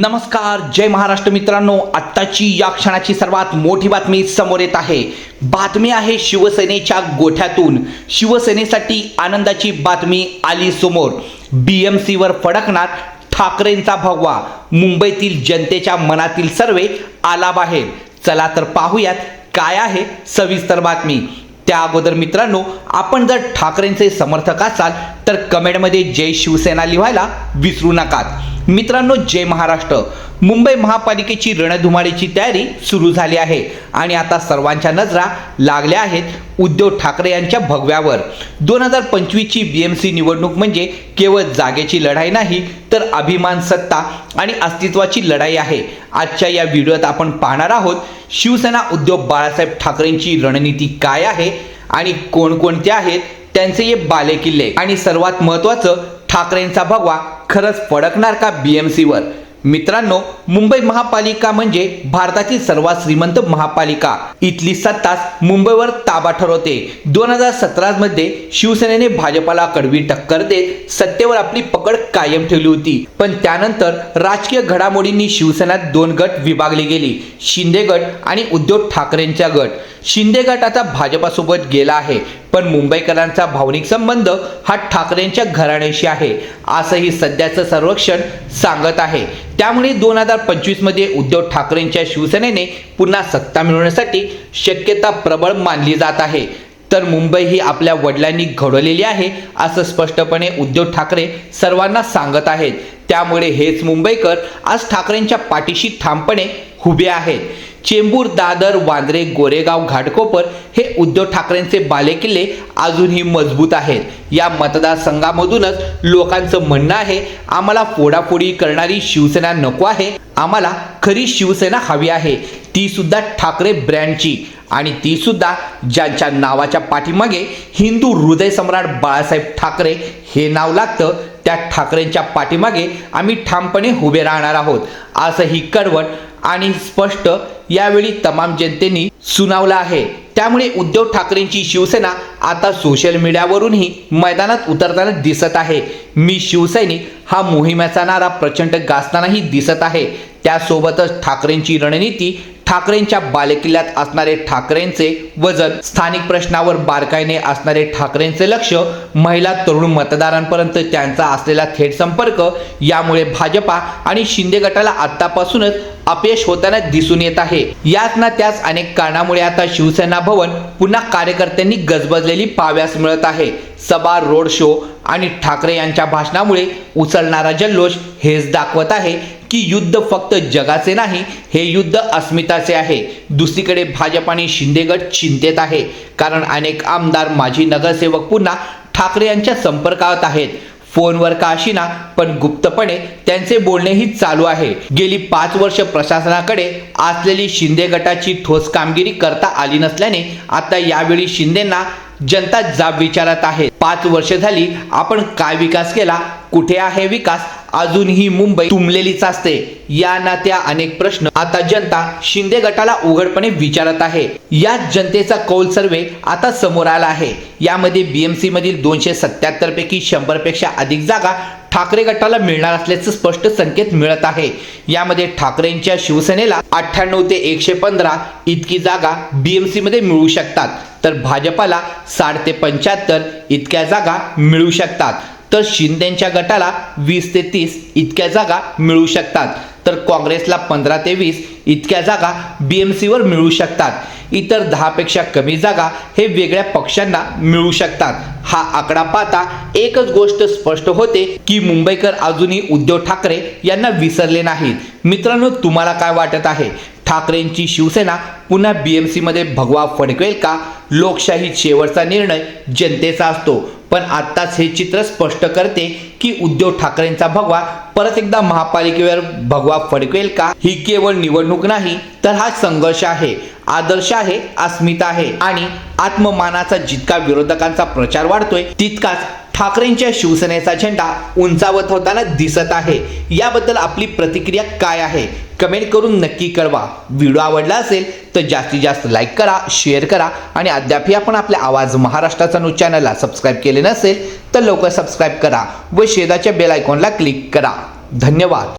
नमस्कार जय महाराष्ट्र मित्रांनो. आत्ताची या क्षणाची सर्वात मोठी बातमी समोर येत आहे. बातमी आहे शिवसेनेच्या गोठ्यातून. शिवसेनेसाठी आनंदाची बातमी आली समोर. बी एम सीवर फडकणार ठाकरेंचा भगवा. मुंबईतील जनतेच्या मनातील सर्वे आला बाहेर. चला तर पाहूयात काय आहे सविस्तर बातमी. त्या अगोदर मित्रांनो आपण जर ठाकरेंचे समर्थक असाल तर कमेंटमध्ये जय शिवसेना लिहायला विसरू नका मित्रांनो जय महाराष्ट्र. मुंबई महापालिकेची रणधुमाळीची तयारी सुरू झाली आहे आणि आता सर्वांच्या नजरा लागल्या आहेत उद्धव ठाकरे यांच्या भगव्यावर. दोन हजार पंचवीसची बी एम सी निवडणूक म्हणजे केवळ जागेची लढाई नाही तर अभिमान सत्ता आणि अस्तित्वाची लढाई आहे. आजच्या या व्हिडिओत आपण पाहणार आहोत शिवसेना उद्धव बाळासाहेब ठाकरेंची रणनीती काय आहे आणि कोणकोणते आहेत त्यांचे हे बालेकिल्ले. आणि सर्वात महत्त्वाचं ठाकरेंचा भगवा खरंच फडकणार का बी एम सीवर मित्रांनो मुंबई महापालिका म्हणजे भारताची सर्वात श्रीमंत महापालिका. इथली सत्ताच मुंबईवर ताबा ठरवते. दोन हजार सतरा मध्ये शिवसेनेने भाजपाला कडवी टक्कर देत सत्तेवर आपली पकड कायम ठेवली होती. पण त्यानंतर राजकीय घडामोडींनी शिवसेनात दोन गट विभागले गेली. शिंदे गट आणि उद्धव ठाकरेंचा गट. शिंदे गट आता भाजपासोबत गेला आहे. पण मुंबईकरांचा भावनिक संबंध हा ठाकरेंच्या घराण्याशी आहे असंही सध्याचं सर्वेक्षण सांगत आहे. त्यामुळे दोन हजार पंचवीसमध्ये उद्धव ठाकरेंच्या शिवसेनेने पुन्हा सत्ता मिळवण्यासाठी शक्यता प्रबळ मानली जात आहे. तर मुंबई ही आपल्या वडिलांनी घडवलेली आहे असं स्पष्टपणे उद्धव ठाकरे सर्वांना सांगत आहेत. त्यामुळे हेच मुंबईकर आज ठाकरेंच्या पाठीशी ठामपणे उभे आहेत. चेंबूर दादर वांद्रे गोरेगाव घाटकोपर हे उद्धव ठाकरेंचे बालेकिल्ले अजूनही मजबूत आहेत. या मतदारसंघामधूनच लोकांचं म्हणणं आहे आम्हाला फोडाफोडी करणारी शिवसेना नको आहे आम्हाला खरी शिवसेना हवी आहे. ती सुद्धा ठाकरे ब्रँडची आणि ती सुद्धा ज्यांच्या नावाच्या पाठीमागे हिंदू हृदय सम्राट बाळासाहेब ठाकरे हे नाव लागतं त्या ठाकरेंच्या पाठीमागे आम्ही ठामपणे उभे राहणार आहोत. असं ही कडवट आणि स्पष्ट यावेळी तमाम जनतेने सुनावला आहे. त्यामुळे उद्धव ठाकरेंची शिवसेना आता सोशल मीडियावरूनही मैदानात उतरताना दिसत आहे. मी शिवसैनिक हा मोहिमेचा नारा प्रचंड गाजतानाही दिसत आहे. त्यासोबतच ठाकरेंची रणनीती ठाकरेंच्या बालेकिल्ल्यात असणारे ठाकरेंचे वजन स्थानिक प्रश्नावर बारकाईने असणारे ठाकरेंचे लक्ष महिला तरुण मतदारांपर्यंत त्यांचा असलेला थेट संपर्क यामुळे भाजपा आणि शिंदे गटाला आतापासूनच अपयश होताना दिसून येत आहे. याच ना त्याच अनेक कारणामुळे आता शिवसेना भवन पुन्हा कार्यकर्त्यांनी गजबजलेली पाव्यास मिळत आहे. सभा रोड शो आणि ठाकरे यांच्या भाषणामुळे उचलणारा जल्लोष हेच दाखवत आहे. की युद्ध फक्त जगाचे नाही हे युद्ध अस्मिताचे आहे. दुसरीकडे भाजप आणि शिंदे गट चिंतेत आहे. कारण अनेक आमदार माजी नगरसेवक पुन्हा ठाकरे यांच्या संपर्कात आहेत. फोनवर का अशीना पण गुप्तपणे त्यांचे बोलणेही चालू आहे. गेली पाच वर्ष प्रशासनाकडे असलेली शिंदे गटाची ठोस कामगिरी करता आली नसल्याने आता यावेळी शिंदेना जनता जाब विचारत आहे. पाच वर्ष झाली आपण काय विकास केला? कुठे आहे विकास? अजूनही मुंबई तुंबलेलीच असते. या ना त्या अनेक प्रश्न आता जनता शिंदे गटाला उघडपणे विचारत आहे. या जनतेचा कौल सर्वे आता समोर आला आहे. यामध्ये बीएमसी मधील दोनशे सत्याहत्तर पैकी शंभरपेक्षा अधिक जागा ठाकरे गटाला मिळणार असल्याचे स्पष्ट संकेत मिळत आहे. यामध्ये ठाकरेंच्या शिवसेनेला अठ्ठ्याण्णव ते एकशे पंधरा इतकी जागा बीएमसी मध्ये मिळू शकतात. तर भाजपाला साठ ते पंच्याहत्तर इतक्या जागा मिळू शकतात. तर शिंदेच्या गटाला वीस ते तीस इतक्या जागा मिळू शकतात. तर काँग्रेसला पंधरा ते वीस इतक्या जागा बी एम सीवर मिळू शकतात. इतर दहापेक्षा कमी जागा हे वेगळ्या पक्षांना मिळू शकतात. हा आकडा पाहता एकच गोष्ट स्पष्ट होते की मुंबईकर अजूनही उद्धव ठाकरे यांना विसरले नाहीत. मित्रांनो तुम्हाला काय वाटत आहे? ठाकरेंची शिवसेना पुन्हा बीएमसी मध्ये भगवा फडकवेल का? लोकशाही शेवटचा निर्णय जनतेचा असतो. पण आत्ताच हे चित्र स्पष्ट करते की उद्धव ठाकरेंचा भगवा परत एकदा महापालिकेवर भगवा फडकवेल का? ही केवळ निवडणूक नाही तर हा संघर्ष आहे. आदर्श आहे अस्मिता आहे आणि आत्ममानाचा जितका विरोधकांचा प्रचार वाढतोय तितकाच ठाकरेंच्या शिवसेनेचा झेंडा उंचावत होताना दिसत आहे. याबद्दल आपली प्रतिक्रिया काय आहे? कमेंट करून नक्की कळवा. व्हिडिओ आवडला असेल तर जास्तीत जास्त लाईक करा शेअर करा आणि अद्यापही आपण आपल्या आवाज महाराष्ट्राचा न्यूज चॅनलला सबस्क्राईब केले नसेल तर लवकर सबस्क्राईब करा व शेजाच्या बेल आयकॉनला क्लिक करा. धन्यवाद.